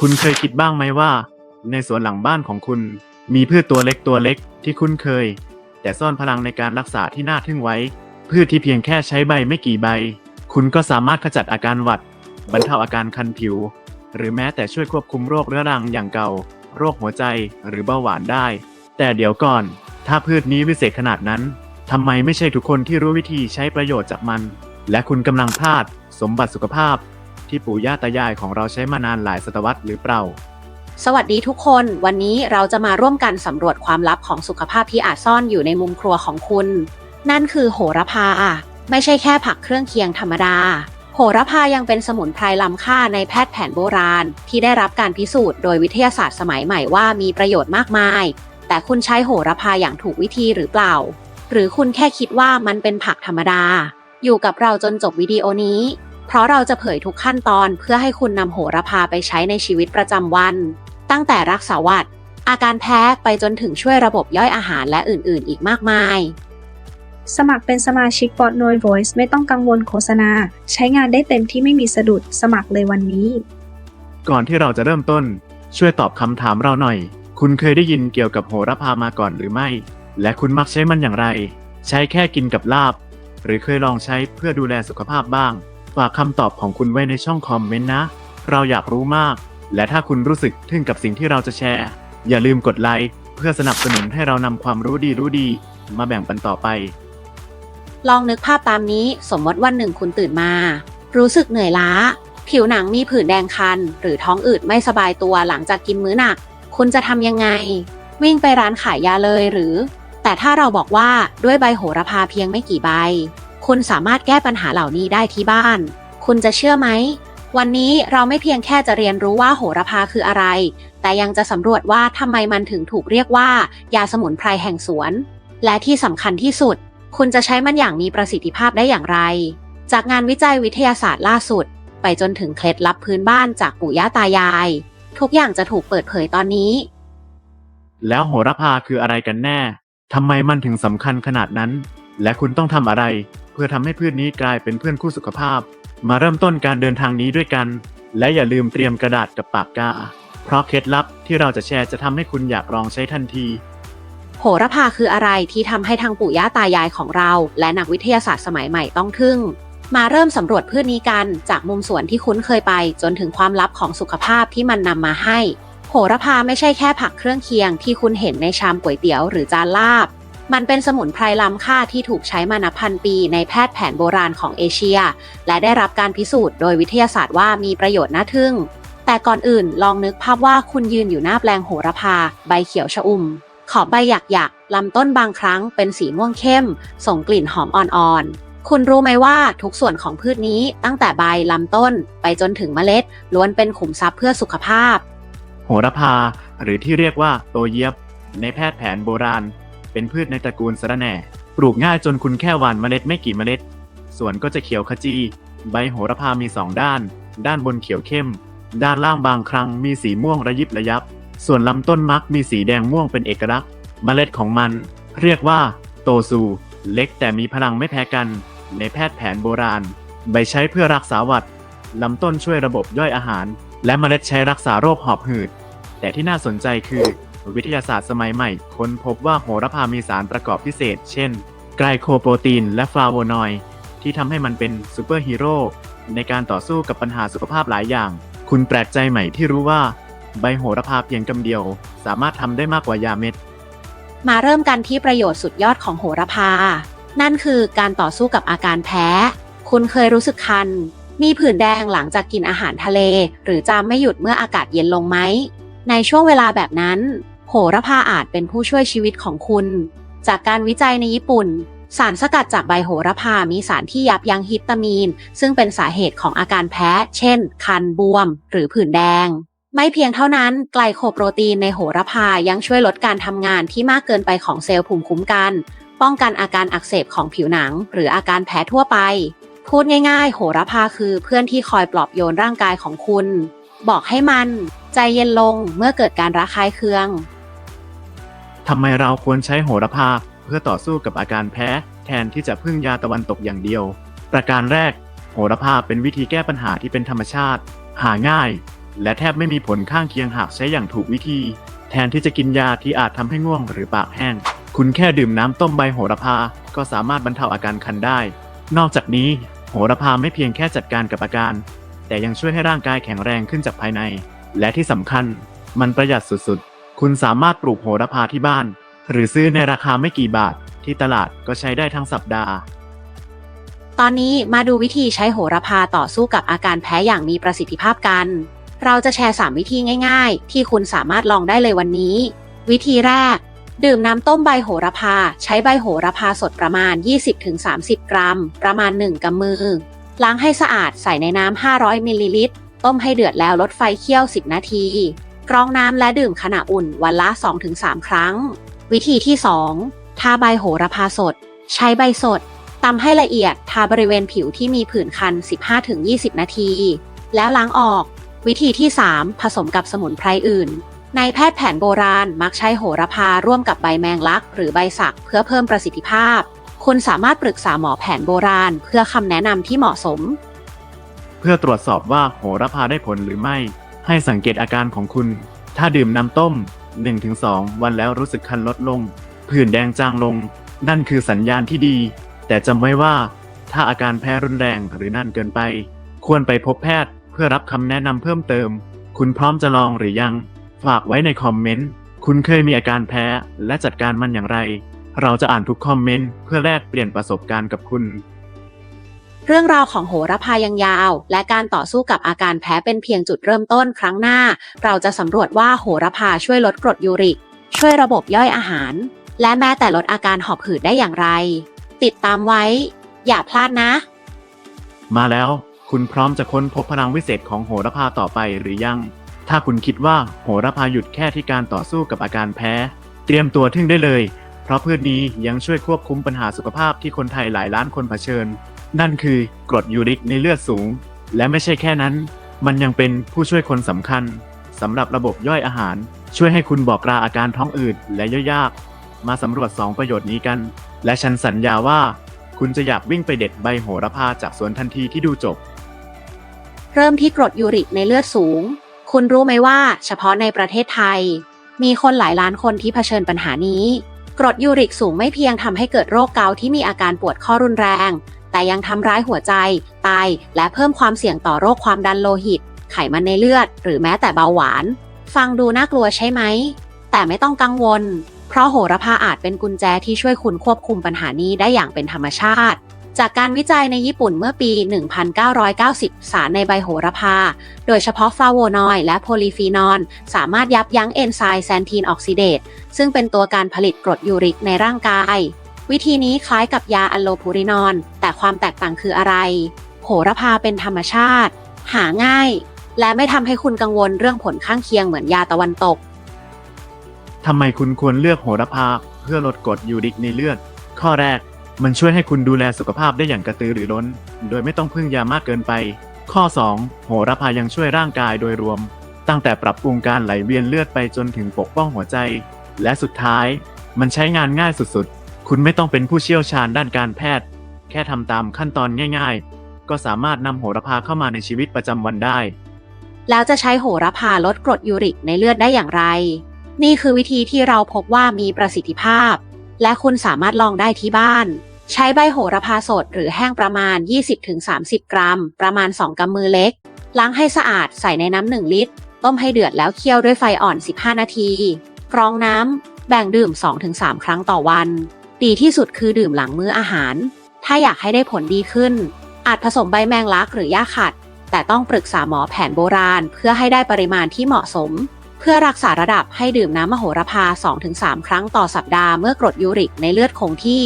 คุณเคยคิดบ้างไหมว่า ในสวนหลังบ้านของคุณ มีพืชตัวเล็กตัวเล็กที่คุ้นเคย แต่ซ่อนพลังในการรักษาที่น่าทึ่งไว้ พืชที่เพียงแค่ใช้ใบไม่กี่ใบ คุณก็สามารถขจัดอาการหวัด บรรเทาอาการคันผิว หรือแม้แต่ช่วยควบคุมโรคเรื้อรังอย่างเก่า โรคหัวใจหรือเบาหวานได้ แต่เดี๋ยวก่อน ถ้าพืชนี้วิเศษขนาดนั้นทำไมไม่ใช่ทุกคนที่รู้วิธีใช้ประโยชน์จากมัน และคุณกำลังพลาด สมบัติสุขภาพ ที่ปู่ย่าตายายของเราใช้มานานหลายศตวรรษหรือเปล่า สวัสดีทุกคน วันนี้เราจะมาร่วมกันสำรวจความลับของสุขภาพที่อาจซ่อนอยู่ในมุมครัวของคุณ นั่นคือโหระพาไม่ใช่แค่ผักเครื่องเคียงธรรมดา โหระพายังเป็นสมุนไพรล้ำค่าในแพทย์แผนโบราณ ที่ได้รับการพิสูจน์โดยวิทยาศาสตร์สมัยใหม่ว่ามีประโยชน์มากมาย แต่คุณใช้โหระพาอย่างถูกวิธีหรือเปล่า หรือคุณแค่คิดว่ามันเป็นผักธรรมดา อยู่กับเราจนจบวิดีโอนี้ เพราะเราจะเผยทุกขั้นตอนเพื่อให้คุณนำโหระพาไปใช้ในชีวิตประจำวัน ตั้งแต่รักษาหวัดอาการแพ้ไปจนถึงช่วยระบบย่อยอาหารและอื่นๆ อีกมากมาย สมัครเป็นสมาชิก b o t n o i Voice ไม่ต้องกังวลโฆษณา ใช้งานได้เต็มที่ไม่มีสะดุดสมัครเลยวันนี้ ก่อนที่เราจะเริ่มต้น ช่วยตอบคำถามเราหน่อย คุณเคยได้ยินเกี่ยวกับโหระพามาก่อนหรือไม่ และคุณมักใช้มันอย่างไร ใช้แค่กินกับลาบ หรือเคยลองใช้เพื่อดูแลสุขภาพบ้าง ฝากคำตอบของคุณไว้ในช่องคอมเมนต์นะ เราอยากรู้มาก และถ้าคุณรู้สึกทึ่งกับสิ่งที่เราจะแชร์ อย่าลืมกดไลค์เพื่อสนับสนุนให้เรานำความรู้ดีรู้ดี มาแบ่งปันต่อไป ลองนึกภาพตามนี้สมมติวันหนึ่งคุณตื่นมา รู้สึกเหนื่อยล้า ผิวหนังมีผื่นแดงคัน หรือท้องอืดไม่สบายตัวหลังจากกินมื้อหนัก คุณจะทำยังไง วิ่งไปร้านขายยาเลยหรือ แต่ถ้าเราบอกว่าด้วยใบโหระพาเพียงไม่กี่ใบ คุณสามารถแก้ปัญหาเหล่านี้ได้ที่บ้าน คุณจะเชื่อไหม วันนี้เราไม่เพียงแค่จะเรียนรู้ว่าโหระพาคืออะไร แต่ยังจะสำรวจว่าทำไมมันถึงถูกเรียกว่า ยาสมุนไพรแห่งสวน และที่สำคัญที่สุด คุณจะใช้มันอย่างมีประสิทธิภาพได้อย่างไร จากงานวิจัยวิทยาศาสตร์ล่าสุด ไปจนถึงเคล็ดลับพื้นบ้านจากปู่ย่าตายาย ทุกอย่างจะถูกเปิดเผยตอนนี้ แล้วโหระพาคืออะไรกันแน่ทำไมมันถึงสำคัญขนาดนั้น และคุณต้องทำอะไร เพื่อทำให้พืชนี้กลายเป็นเพื่อนคู่สุขภาพ มาเริ่มต้นการเดินทางนี้ด้วยกัน และอย่าลืมเตรียมกระดาษกับปากกา เพราะเคล็ดลับที่เราจะแชร์จะทำให้คุณอยากลองใช้ทันทีโหระพาคืออะไรที่ทำให้ทางปู่ย่าตายายของเรา และนักวิทยาศาสตร์สมัยใหม่ต้องทึ่ง มาเริ่มสำรวจพืชนี้กันจากมุมสวนที่คุ้นเคยไป จนถึงความลับของสุขภาพที่มันนำมาให้ โหระพาไม่ใช่แค่ผักเครื่องเคียงที่คุณเห็นในชามก๋วยเตี๋ยวหรือจานลาบ มันเป็นสมุนไพรล้ำค่าที่ถูกใช้มานับพันปีในแพทย์แผนโบราณของเอเชีย และได้รับการพิสูจน์โดยวิทยาศาสตร์ว่ามีประโยชน์น่าทึ่ง แต่ก่อนอื่นลองนึกภาพว่าคุณยืนอยู่หน้าแปลงโหระพา ใบเขียวชอุ่ม ขอบใบหยักๆลำต้นบางครั้งเป็นสีม่วงเข้ม ส่งกลิ่นหอมอ่อนๆคุณรู้ไหมว่าทุกส่วนของพืชนี้ตั้งแต่ใบลำต้นไปจนถึงเมล็ด ล้วนเป็นขุมทรัพย์เพื่อสุขภาพ โหระพา หรือที่เรียกว่าโตเยียบ ในแพทย์แผนโบราณ เป็นพืชในตระกูลสะระแหน่ ปลูกง่ายจนคุณแค่หว่านเมล็ดไม่กี่เมล็ด ส่วนก็จะเขียวขจี ใบโหระพามีสองด้าน ด้านบนเขียวเข้ม ด้านล่างบางครั้งมีสีม่วงระยิบระยับ ส่วนลำต้นมักมีสีแดงม่วงเป็นเอกลักษณ์ เมล็ดของมัน เรียกว่า โตซูเล็กแต่มีพลังไม่แพ้กัน ในแพทย์แผนโบราณ ใบใช้เพื่อรักษาหวัดลำต้นช่วยระบบย่อยอาหาร และเมล็ดใช้รักษาโรคหอบหืด แต่ที่น่าสนใจคือ วิทยาศาสตร์สมัยใหม่ ค้นพบว่าโหระพามีสารประกอบพิเศษ เช่น ไกลโคโปรตีน และฟลาโวนอยด์ที่ทำให้มันเป็นซูเปอร์ฮีโร่ในการต่อสู้กับปัญหาสุขภาพหลายอย่าง คุณแปลกใจไหมที่รู้ว่า ใบโหระพาเพียงกำเดียว สามารถทำได้มากกว่ายาเม็ด มาเริ่มกันที่ประโยชน์สุดยอดของโหระพา นั่นคือการต่อสู้กับอาการแพ้ คุณเคยรู้สึกคัน มีผื่นแดงหลังจากกินอาหารทะเล หรือจามไม่หยุดเมื่ออากาศเย็นลงไหม ในช่วงเวลาแบบนั้น โหระพาอาจเป็นผู้ช่วยชีวิตของคุณ จากการวิจัยในญี่ปุ่น สารสกัดจากใบโหระพา มีสารที่ยับยั้งฮิสตามีน ซึ่งเป็นสาเหตุของอาการแพ้ เช่น คันบวม หรือผื่นแดง ไม่เพียงเท่านั้น ไกลโคโปรตีนในโหระพายังช่วยลดการทำงานที่มากเกินไปของเซลล์ภูมิคุ้มกัน ป้องกันอาการอักเสบของผิวหนัง หรืออาการแพ้ทั่วไป พูดง่ายๆ โหระพาคือเพื่อนที่คอยปลอบโยนร่างกายของคุณ บอกให้มัน ใจเย็นลงเมื่อเกิดการระคายเคือง ทำไมเราควรใช้โหระพาเพื่อต่อสู้กับอาการแพ้ แทนที่จะพึ่งยาตะวันตกอย่างเดียว ประการแรก โหระพาเป็นวิธีแก้ปัญหาที่เป็นธรรมชาติ หาง่าย และแทบไม่มีผลข้างเคียงหากใช้อย่างถูกวิธี แทนที่จะกินยาที่อาจทำให้ง่วงหรือปากแห้ง คุณแค่ดื่มน้ำต้มใบโหระพา ก็สามารถบรรเทาอาการคันได้ นอกจากนี้ โหระพาไม่เพียงแค่จัดการกับอาการ แต่ยังช่วยให้ร่างกายแข็งแรงขึ้นจากภายใน และที่สำคัญ มันประหยัดสุดๆ คุณสามารถปลูกโหระพาที่บ้าน หรือซื้อในราคาไม่กี่บาทที่ตลาดก็ใช้ได้ทั้งสัปดาห์ ตอนนี้มาดูวิธีใช้โหระพาต่อสู้กับอาการแพ้อย่างมีประสิทธิภาพกัน เราจะแชร์ 3 วิธีง่ายๆ ที่คุณสามารถลองได้เลยวันนี้ วิธีแรก ดื่มน้ำต้มใบโหระพา ใช้ใบโหระพาสดประมาณ 20-30 กรัม ประมาณ 1กำมือ ล้างให้สะอาดใส่ในน้ำ 500 มิลลิลิตร ต้มให้เดือดแล้วลดไฟเคี่ยว 10 นาที กรองน้ำและดื่มขณะอุ่นวันละ 2-3 ครั้ง วิธีที่ 2 ทาใบโหระพาสด ใช้ใบสดตำให้ละเอียดทาบริเวณผิวที่มีผื่นคัน 15-20 นาที แล้วล้างออก วิธีที่ 3 ผสมกับสมุนไพรอื่น ในแพทย์แผนโบราณมักใช้โหระพาร่วมกับใบแมงลัก หรือใบสักเพื่อเพิ่มประสิทธิภาพ คุณสามารถปรึกษาหมอแผนโบราณ เพื่อคำแนะนำที่เหมาะสม เพื่อตรวจสอบว่าโหระพาได้ผลหรือไม่ ให้สังเกตอาการของคุณ ถ้าดื่มน้ำต้ม 1-2 วันแล้วรู้สึกคันลดลง ผื่นแดงจางลง นั่นคือสัญญาณที่ดี แต่จำไว้ว่า ถ้าอาการแพ้รุนแรงหรือนั่นเกินไป ควรไปพบแพทย์เพื่อรับคำแนะนำเพิ่มเติม คุณพร้อมจะลองหรือยัง ฝากไว้ในคอมเมนต์ คุณเคยมีอาการแพ้และจัดการมันอย่างไร เราจะอ่านทุกคอมเมนต์เพื่อแลกเปลี่ยนประสบการณ์กับคุณ เรื่องราวของโหระพายังยาว และการต่อสู้กับอาการแพ้เป็นเพียงจุดเริ่มต้นครั้งหน้า เราจะสำรวจว่าโหระพาช่วยลดกรดยูริก ช่วยระบบย่อยอาหาร และแม้แต่ลดอาการหอบหืดได้อย่างไร ติดตามไว้ อย่าพลาดนะ มาแล้ว คุณพร้อมจะค้นพบพลังวิเศษของโหระพาต่อไปหรือยัง ถ้าคุณคิดว่าโหระพาหยุดแค่ที่การต่อสู้กับอาการแพ้ เตรียมตัวทึ่งได้เลย เพราะพืชนี้ยังช่วยควบคุมปัญหาสุขภาพที่คนไทยหลายล้านคนเผชิญ นั่นคือกรดยูริกในเลือดสูง และไม่ใช่แค่นั้น มันยังเป็นผู้ช่วยคนสำคัญสำหรับระบบย่อยอาหาร ช่วยให้คุณบอกลาอาการท้องอืดและย่อยยาก มาสำรวจ 2 ประโยชน์นี้กัน และฉันสัญญาว่า คุณจะอยากวิ่งไปเด็ดใบโหระพาจากสวนทันทีที่ดูจบ เริ่มที่กรดยูริกในเลือดสูง คุณรู้ไหมว่าเฉพาะในประเทศไทย มีคนหลายล้านคนที่เผชิญปัญหานี้ กรดยูริกสูงไม่เพียงทำให้เกิดโรคเกาต์ที่มีอาการปวดข้อรุนแรง แต่ยังทำร้ายหัวใจ ไต และเพิ่มความเสี่ยงต่อโรคความดันโลหิต ไขมันในเลือด หรือแม้แต่เบาหวาน ฟังดูน่ากลัวใช่ไหม แต่ไม่ต้องกังวล เพราะโหระพาอาจเป็นกุญแจที่ช่วยคุณควบคุมปัญหานี้ได้อย่างเป็นธรรมชาติจากการวิจัยในญี่ปุ่นเมื่อปี 1990 สารในใบโหระพา โดยเฉพาะฟลาโวนอยด์และโพลีฟีนอลสามารถยับยั้งเอนไซม์แซนทีนออกซิเดตซึ่งเป็นตัวการผลิตกรดยูริกในร่างกาย วิธีนี้คล้ายกับยาอัลโลพูรินอลแต่ความแตกต่างคืออะไร โหระพาเป็นธรรมชาติ หาง่าย และไม่ทำให้คุณกังวลเรื่องผลข้างเคียงเหมือนยาตะวันตก ทำไมคุณควรเลือกโหระพาเพื่อลดกรดยูริกในเลือด ข้อแรก มันช่วยให้คุณดูแลสุขภาพได้อย่างกระตือรือร้น โดยไม่ต้องพึ่งยามากเกินไป ข้อ 2 โหระพายังช่วยร่างกายโดยรวม ตั้งแต่ปรับปรุงการไหลเวียนเลือดไปจนถึงปกป้องหัวใจ และสุดท้าย มันใช้งานง่ายสุด คุณไม่ต้องเป็นผู้เชี่ยวชาญด้านการแพทย์ แค่ทำตามขั้นตอนง่าย ๆ ก็สามารถนำโหระพาเข้ามาในชีวิตประจำวันได้ แล้วจะใช้โหระพาลดกรดยูริกในเลือดได้อย่างไร นี่คือวิธีที่เราพบว่ามีประสิทธิภาพ และคุณสามารถลองได้ที่บ้าน ใช้ใบโหระพาสดหรือแห้งประมาณ 20-30 กรัม ประมาณ 2กำมือเล็ก ล้างให้สะอาดใส่ในน้ำ1ลิตร ต้มให้เดือดแล้วเคี่ยวด้วยไฟอ่อน 15 นาทีกรองน้ำแบ่งดื่ม 2-3 ครั้งต่อวัน ดีที่สุดคือดื่มหลังมื้ออาหาร ถ้าอยากให้ได้ผลดีขึ้น อาจผสมใบแมงลักหรือหญ้าขัด แต่ต้องปรึกษาหมอแผนโบราณ เพื่อให้ได้ปริมาณที่เหมาะสม เพื่อรักษาระดับให้ดื่มน้ำมโหระพา 2-3 ครั้งต่อสัปดาห์เมื่อกรดยูริกในเลือดคงที่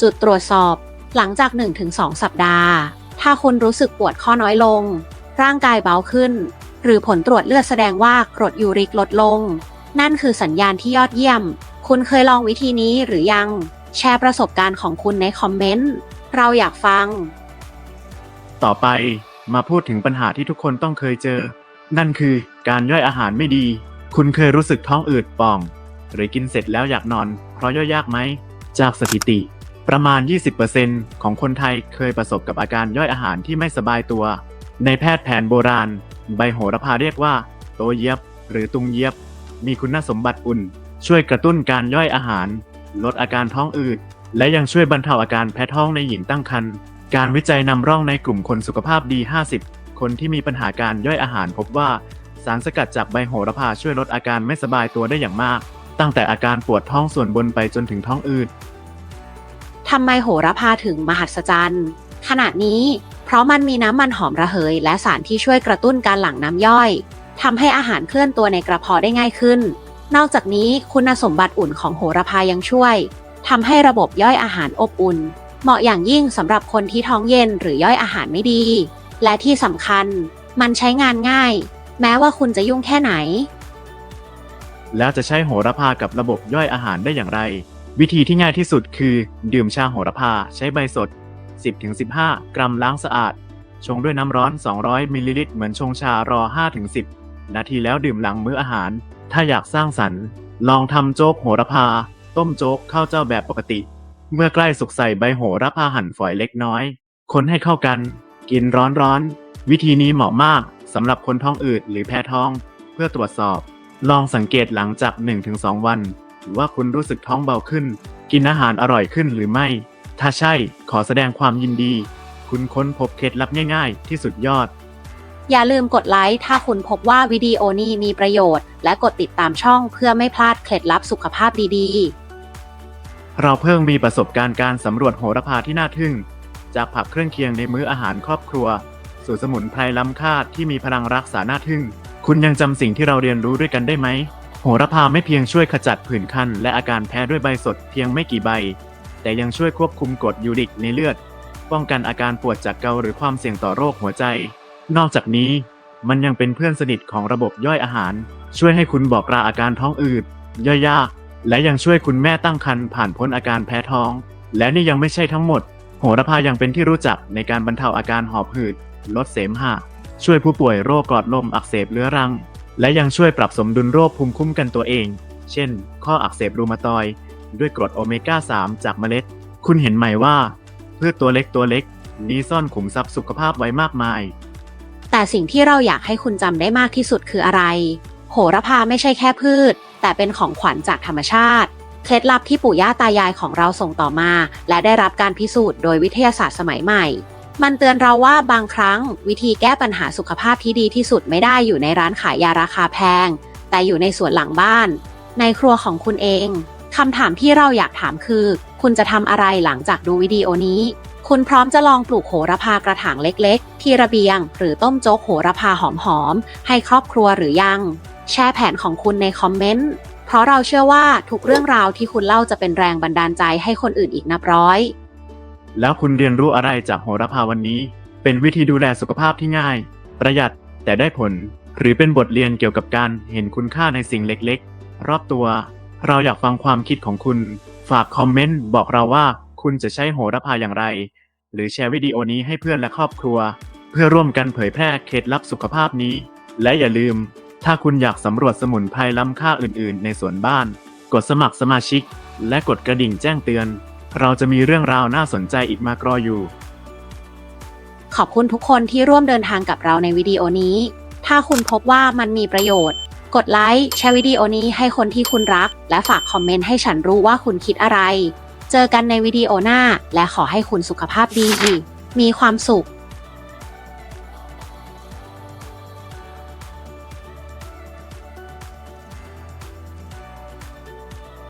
จุดตรวจสอบหลังจาก 1-2 สัปดาห์ ถ้าคุณรู้สึกปวดข้อน้อยลง ร่างกายเบาขึ้น หรือผลตรวจเลือดแสดงว่ากรดยูริกลดลง นั่นคือสัญญาณที่ยอดเยี่ยม คุณเคยลองวิธีนี้หรือยัง แชร์ประสบการณ์ของคุณในคอมเมนต์ เราอยากฟัง ต่อไปมาพูดถึงปัญหาที่ทุกคนต้องเคยเจอ นั่นคือการย่อยอาหารไม่ดี คุณเคยรู้สึกท้องอืดป่อง หรือกินเสร็จแล้วอยากนอน เพราะย่อยยากไหม จากสถิติ ประมาณ 20%ของคนไทยเคยประสบกับอาการย่อยอาหารที่ไม่สบายตัว ในแพทย์แผนโบราณ ใบโหระพาเรียกว่า โตเยียบ หรือตุงเยียบ มีคุณสมบัติอุ่น ช่วยกระตุ้นการย่อยอาหาร ลดอาการท้องอืดและยังช่วยบรรเทาอาการแพ้ท้องในหญิงตั้งครรภ์การวิจัยนำร่องในกลุ่มคนสุขภาพดี 50 คนที่มีปัญหาการย่อยอาหารพบว่า สารสกัดจากใบโหระพาช่วยลดอาการไม่สบายตัวได้อย่างมาก ตั้งแต่อาการปวดท้องส่วนบนไปจนถึงท้องอืดทำไมโหระพาถึงมหัศจรรย์ขนาดนี้ เพราะมันมีน้ำมันหอมระเหย และสารที่ช่วยกระตุ้นการหลั่งน้ำย่อยทำให้อาหารเคลื่อนตัวในกระเพาะได้ง่ายขึ้น นอกจากนี้คุณสมบัติอุ่นของโหระพายังช่วยทำให้ระบบย่อยอาหารอบอุ่น เหมาะอย่างยิ่งสำหรับคนที่ท้องเย็นหรือย่อยอาหารไม่ดี และที่สำคัญมันใช้งานง่าย แม้ว่าคุณจะยุ่งแค่ไหน แล้วจะใช้โหระพากับระบบย่อยอาหารได้อย่างไร วิธีที่ง่ายที่สุดคือ ดื่มชาโหระพาใช้ใบสด 10-15 กรัมล้างสะอาด ชงด้วยน้ำร้อน 200 มิลลิลิตรเหมือนชงชารอ 5-10 นาทีแล้วดื่มหลังมื้ออาหาร ถ้าอยากสร้างสรรค์ ลองทำโจ๊กโหระพา ต้มโจ๊กข้าวเจ้าแบบปกติ เมื่อใกล้สุกใส่ใบโหระพาหั่นฝอยเล็กน้อย คนให้เข้ากัน กินร้อนๆ วิธีนี้เหมาะมากสำหรับคนท้องอืดหรือแพ้ท้อง เพื่อตรวจสอบ ลองสังเกตหลังจาก 1-2 วันว่าคุณรู้สึกท้องเบาขึ้น กินอาหารอร่อยขึ้นหรือไม่ ถ้าใช่ขอแสดงความยินดี คุณค้นพบเคล็ดลับง่าย ๆ ที่สุดยอด อย่าลืมกดไลค์ถ้าคุณพบว่าวิดีโอนี้มีประโยชน์ และกดติดตามช่องเพื่อไม่พลาดเคล็ดลับสุขภาพดีๆ เราเพิ่งมีประสบการณ์การสำรวจโหระพาที่น่าทึ่ง จากผักเครื่องเคียงในมื้ออาหารครอบครัว สู่สมุนไพรล้ำค่าที่มีพลังรักษาน่าทึ่ง คุณยังจำสิ่งที่เราเรียนรู้ด้วยกันได้ไหมโหระพาไม่เพียงช่วยขจัดผื่นคันและอาการแพ้ด้วยใบสดเพียงไม่กี่ใบ แต่ยังช่วยควบคุมกรดยูริกในเลือด ป้องกันอาการปวดจากเกาหรือความเสี่ยงต่อโรคหัวใจ นอกจากนี้มันยังเป็นเพื่อนสนิทของระบบย่อยอาหาร ช่วยให้คุณบอกลาอาการท้องอืดย่อยยาก และยังช่วยคุณแม่ตั้งครรภ์ผ่านพ้นอาการแพ้ท้อง และนี่ยังไม่ใช่ทั้งหมด โหระพายังเป็นที่รู้จักในการบรรเทาอาการหอบหืด ลดเสมหะ ช่วยผู้ป่วยโรคกรดลมอักเสบเรื้อรัง และยังช่วยปรับสมดุลโรคภูมิคุ้มกันตัวเอง เช่น ข้ออักเสบรูมาตอยด์ด้วยกรดโอเมก้า 3 จากเมล็ด คุณเห็นไหมว่าพืชตัวเล็กตัวเล็กนี้ซ่อนขุมทรัพย์สุขภาพไว้มากมาย แต่สิ่งที่เราอยากให้คุณจำได้มากที่สุดคืออะไร โหระพาไม่ใช่แค่พืช แต่เป็นของขวัญจากธรรมชาติ เคล็ดลับที่ปู่ย่าตายายของเราส่งต่อมา และได้รับการพิสูจน์โดยวิทยาศาสตร์สมัยใหม่ มันเตือนเราว่าบางครั้ง วิธีแก้ปัญหาสุขภาพที่ดีที่สุดไม่ได้อยู่ในร้านขายยาราคาแพง แต่อยู่ในสวนหลังบ้าน ในครัวของคุณเองคำถามที่เราอยากถามคือ คุณจะทำอะไรหลังจากดูวิดีโอนี้ คุณพร้อมจะลองปลูกโหระพากระถางเล็กๆ ที่ระเบียง หรือต้มโจ๊กโหระพาหอมๆ ให้ครอบครัวหรือยัง แชร์แผนของคุณในคอมเมนต์ เพราะเราเชื่อว่าทุกเรื่องราวที่คุณเล่าจะเป็นแรงบันดาลใจให้คนอื่นอีกนับร้อย แล้วคุณเรียนรู้อะไรจากโหระพาวันนี้ เป็นวิธีดูแลสุขภาพที่ง่าย ประหยัดแต่ได้ผล หรือเป็นบทเรียนเกี่ยวกับการเห็นคุณค่าในสิ่งเล็กๆ รอบตัว เราอยากฟังความคิดของคุณ ฝากคอมเมนต์บอกเราว่า คุณจะใช้โหระพาอย่างไร หรือแชร์วิดีโอนี้ให้เพื่อนและครอบครัว เพื่อร่วมกันเผยแพร่เคล็ดลับสุขภาพนี้ และอย่าลืม ถ้าคุณอยากสำรวจสมุนไพรล้ำค่าอื่น ๆ ในสวนบ้าน กดสมัครสมาชิก และกดกระดิ่งแจ้งเตือน เราจะมีเรื่องราวน่าสนใจอีกมากรออยู่ ขอบคุณทุกคนที่ร่วมเดินทางกับเราในวิดีโอนี้ ถ้าคุณพบว่ามันมีประโยชน์ กดไลค์แชร์วิดีโอนี้ให้คนที่คุณรัก และฝากคอมเมนต์ให้ฉันรู้ว่าคุณคิดอะไร เจอกันในวิดีโอหน้า และขอให้คุณสุขภาพดี มีความสุข